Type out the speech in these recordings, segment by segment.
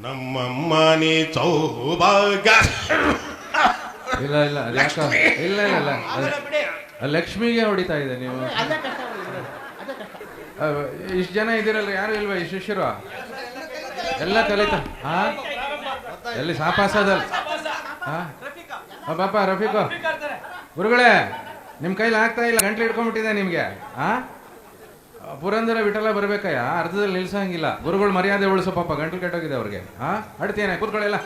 ನಮ್ಮಮ್ಮ ನೀ ಸೌಭಾಗ್ಯ ಇಲ್ಲ ಇಲ್ಲ ಯಾಕ? ಇಲ್ಲ ಇಲ್ಲ ಲಕ್ಷ್ಮಿಗೆ ಹೊಡಿತಾ ಇದೆ ನೀವು. ಇಷ್ಟು ಜನ ಇದ್ದೀರಲ್ಲ ಯಾರು ಇಲ್ವಾ? ಈ ಶಿಷ್ಯರು? ಎಲ್ಲ ಕಲಿತ ಹಾ ಎಲ್ಲಿ ಸಾಪಾಸದಲ್ಲಿ ಹಾ ಪಾಪ ರಫೀಕು. ಗುರುಗಳೇ ನಿಮ್ಮ ಕೈಲಿ ಆಗ್ತಾ ಇಲ್ಲ ಗಂಟ್ಲು ಇಟ್ಕೊಂಡ್ಬಿಟ್ಟಿದೆ ನಿಮಗೆ. ಹಾ ಪುರಂದರ ವಿಠಲ ಬರ್ಬೇಕಯ್ಯ? ಅರ್ಧದಲ್ಲಿ ನಿಲ್ಸಂಗಿಲ್ಲ. ಗುರುಗಳು ಮರ್ಯಾದೆ ಉಳಿಸೋ ಪಾಪ. ಗಂಟಲು ಕೆಟ್ಟೋಗಿದೆ ಅವ್ರಿಗೆ. ಹಾ ಅಡ್ತೇನೆ ಕೂತ್ಕೊಳ್ಳಿಲ್ಲ.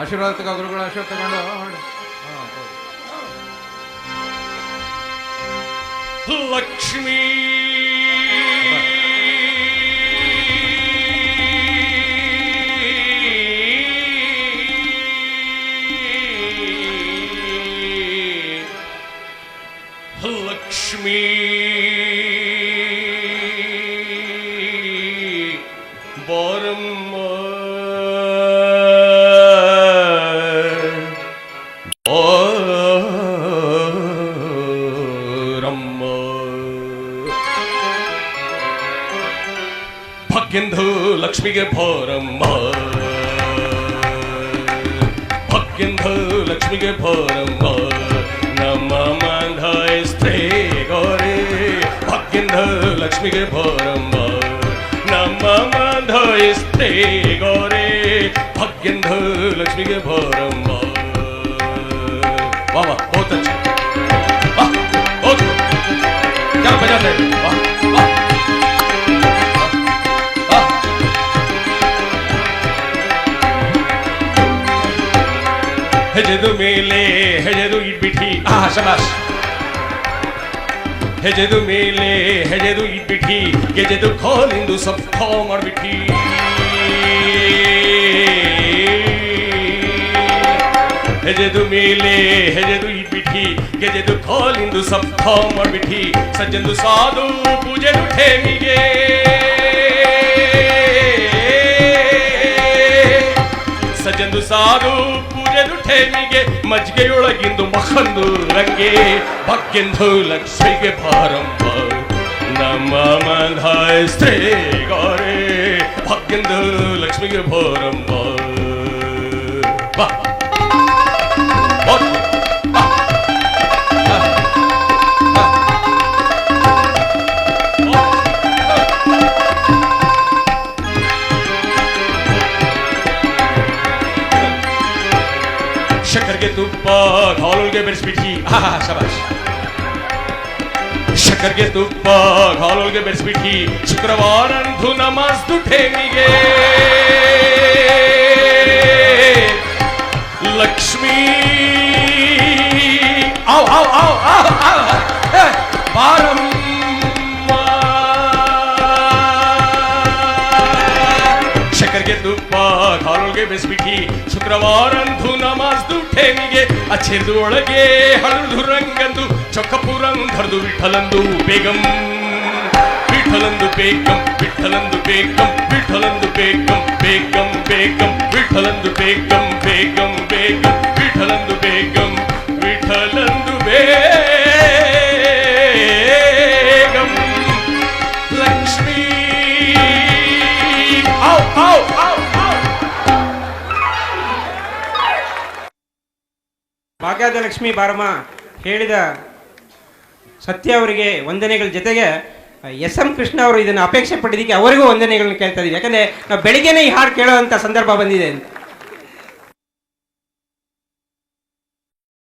ಆಶೀರ್ವಾದ ಗುರುಗಳು ಆಶೀರ್ವಾದ ತಗೊಂಡು ಲಕ್ಷ್ಮೀ ಲಕ್ಷ್ಮೀ ಬಾರಮ್ಮ ಬಾರಮ್ಮ ಭಕ್ಕೆಂದು ಲಕ್ಷ್ಮಿಗೆ ಭಾರಮ್ಮ ಭಕ್ಕೆಂದು ಲಕ್ಷ್ಮಿಗೆ ಭಾರಮ್ಮ ನಮ್ಮ ಗೌರಿ ಗೌರಿ ಹಕ್ಕಿಂದ ಲಕ್ಷ್ಮಿಗೆ ಭೋರಂಬ ನಮ್ಮ ಮಾಧಯಿಸ್ತೆ ಗೌರಿ ಹಕ್ಕಿಂದ ಲಕ್ಷ್ಮಿಗೆ ಭೋರಂಬ ಬಾಬಾ ಬಹುತ ಬಹುತ ಬಜಾತೆ ವಾಹ್ ವಾಹ್ ಹೆಜೆದು ಮೇಲೆ ಹೆಜೆದು ಇಟ್ಬಿಟ್ಟಿ ಆ ಶಬಾಷ್ ಹೆಜೆದು ಮೇಲೆ ಹೆಜೆದು ಇಟ್ಬಿಟ್ಟಿ ಗೆಜೆದು ಖೋಲಿಂದು ಸಬ್ ಖೋ ಮಾಡ್ಬಿಟ್ಟಿ ಹೆಜೆದು ಮೇಲೆ ಹೆಜೆದು ಇಟ್ಬಿಟ್ಟಿ ಗೆಜೆದು ಖೋಲಿಂದು ಸಬ್ ಖೋ ಮಾಡ್ಬಿಟ್ಟಿ ಸಜ್ಜಂದು ಸಾಧು ಪೂಜೆದು ಠೇಮಿಗೆ ಸಜ್ಜಂದು ಸಾಧು ಪೂಜೆದು ಠೇಮಿಗೆ ಮಜ್ಗೆಯೊಳಗಿಂದು ಮಖಂದು ರಂಗೆ. ಭಕ್ಕೆಂದು ಲಕ್ಷ್ಮಿಗೆ ಭಾರಂಭ ನಮ್ಮ ಮಂದಾಯ ಸ್ತ್ರೀ ಗೋರೆ ಭಕ್ಕೆಂದು ಲಕ್ಷ್ಮಿಗೆ ಭಾರಂಭ ಬಾ. ಶಕ್ಕರ್ಗೆ ತುಪ್ಪ ಹಾಲುಗೆ ಬೆರೆಸ್ಬಿಟ್ಟಿ ಆಹಾ ಶಬಾಷ್ ಶಕ್ಕರ್ಗೆ ತುಪ್ಪ ಹಾಲುಗೆ ಬೆರೆಸ್ಬಿಟ್ಟಿ ಶುಕ್ರವಾರಂದು ನಮಾಜ್ದು ಠೇಮಿಗೆ ಲಕ್ಷ್ಮೀ ಆವ್ ಆವ್ ಆವ್ ಆವ್ ಆವ್ ಏ, ಬಾರಮ್ಮ ಶಕ್ಕರ್ಗೆ ತುಪ್ಪ ಕಾಲೊಳಗೆ ಬೆಸ್ಬಿಟ್ಟಿ ಶುಕ್ರವಾರಂದು ನಮಾಜ್ದು ಠೇಮಿಗೆ ಅಚ್ಚೆದು ಒಳಗೆ ಹಳದು ರಂಗಂದು ಚೊಕ್ಕಪುರಂಧರ್ದು ವಿಠಲಂದು ಬೇಗಂ ವಿಠಲಂದು ಬೇಗಂ ವಿಠಲಂದು ಬೇಗಂ ವಿಠಲಂದು ಬೇಗಂ ಬೇಗಂ ಬೇಗಂ ವಿಠಲಂದು ಬೇಗಂ ಬೇಗಂ ಬೇಗಂ ವಿಠಲಂದು ಬೇಗಂ ಭಾಗ್ಯದ ಲಕ್ಷ್ಮಿ ಬಾರಮ್ಮ ಹೇಳಿದ ಸತ್ಯ ಅವರಿಗೆ ವಂದನೆಗಳ ಜೊತೆಗೆ ಎಸ್ ಎಂ ಕೃಷ್ಣ ಅವರು ಇದನ್ನು ಅಪೇಕ್ಷೆ ಪಟ್ಟಿದ್ದಕ್ಕೆ ಅವರಿಗೂ ವಂದನೆಗಳನ್ನ ಕೇಳ್ತಾ ಇದ್ದೀವಿ. ಯಾಕಂದ್ರೆ ನಾವು ಬೆಳಿಗ್ಗೆನೇ ಈ ಹಾಡು ಕೇಳೋವಂಥ ಸಂದರ್ಭ ಬಂದಿದೆ ಅಂತ.